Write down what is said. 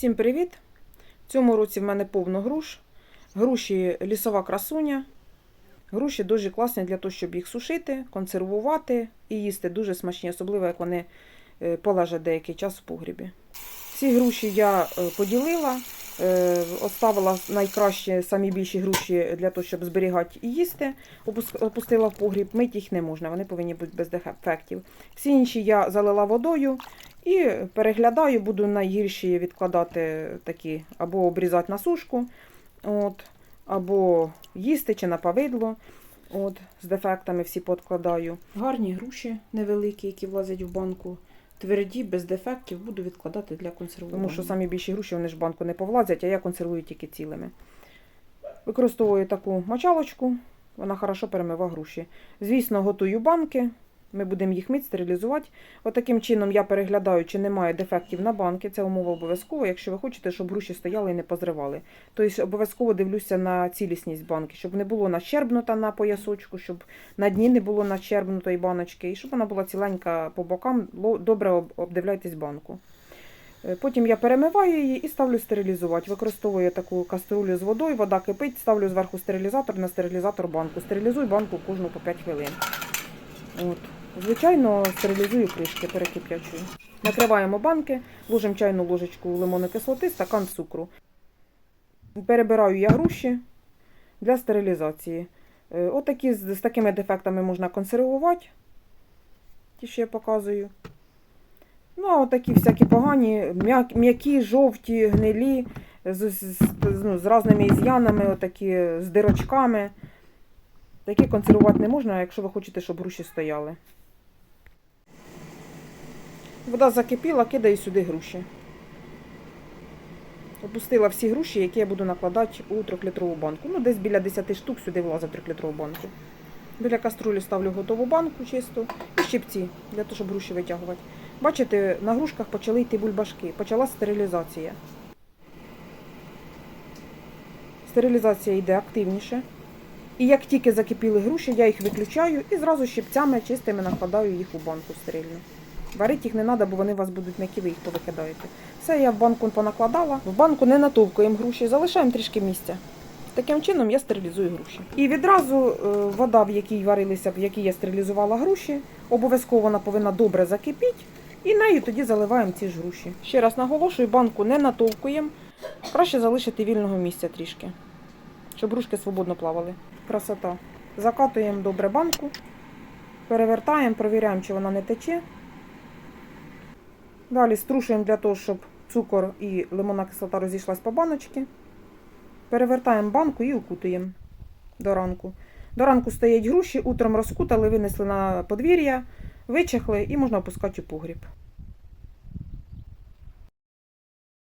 Всім привіт! В цьому році в мене повно груш. Груші лісова красуня. Груші дуже класні для того, щоб їх сушити, консервувати і їсти. Дуже смачні, особливо як вони е, полежать деякий час в погрібі. Ці груші я е, поділила, е, оставила найкращі, самі більші груші для того, щоб зберігати і їсти. Опустила в погріб, мити їх не можна, вони повинні бути без дефектів. Всі інші я залила водою. І переглядаю, буду найгірші відкладати такі, або обрізати на сушку, от, або їсти чи на павидло. От, з дефектами всі подкладаю. Гарні груші невеликі, які влазять в банку. Тверді, без дефектів, буду відкладати для консервування. Тому що самі більші груші вони ж в банку не повлазять, а я консервую тільки цілими. Використовую таку мочалочку, вона хорошо перемиває груші. Звісно, готую банки. Ми будемо їх мити, стерилізувати. Отаким чином я переглядаю, чи немає дефектів на банки. Це умова обов'язково, якщо ви хочете, щоб груші стояли і не позривали. Тобто обов'язково дивлюся на цілісність банки, щоб не було нащербнута на поясочку, щоб на дні не було нащербнутої баночки, і щоб вона була ціленька по бокам. Добре обдивляйтесь банку. Е, Потім я перемиваю її і ставлю стерилізувати. Використовую таку каструлю з водою, вода кипить, ставлю зверху стерилізатор на стерилізатор банку. Стерилізую банку кожну по 5 хвилин. От. Звичайно, стерилізую кришки, перекип'ячую. Накриваємо банки, ложимо чайну ложечку лимонної кислоти, стакан цукру. Перебираю я груші для стерилізації. Е, Отакі з, з такими дефектами можна консервувати. Ті, що я показую. Ну, а отакі всякі погані, м'які, жовті, гнилі, з, з, з, ну, з різними із'янами, отакі, з дирочками. Такі консервувати не можна, якщо ви хочете, щоб груші стояли. Вода закипіла, кидаю сюди груші. Опустила всі груші, які я буду накладати у 3-літрову банку. Ну, десь біля 10 штук сюди влазить 3-літрову банку. Біля каструлі ставлю готову банку чисту і щипці, для того, щоб груші витягувати. Бачите, на грушках почали йти бульбашки, почала стерилізація. Стерилізація йде активніше. І як тільки закипіли груші, я їх виключаю і зразу щипцями чистими накладаю їх у банку стерильну. Варити їх не треба, бо вони у вас будуть м'які, ви їх повикидаєте. Все, я в банку понакладала. В банку не натовкуємо груші, залишаємо трішки місця. Таким чином я стерилізую груші. І відразу е, вода, в якій варилися, в якій я стерилізувала груші, обов'язково вона повинна добре закипіти. І нею тоді заливаємо ці ж груші. Ще раз наголошую, банку не натовкуємо. Краще залишити вільного місця трішки, щоб грушки свободно плавали. Красота. Закатуємо добре банку, перевертаємо, провіряємо, чи вона не тече. Далі струшуємо для того, щоб цукор і лимонна кислота розійшлась по баночці. Перевертаємо банку і укутуємо до ранку. До ранку стоять груші, утром розкутали, винесли на подвір'я, вичахли і можна опускати у погріб.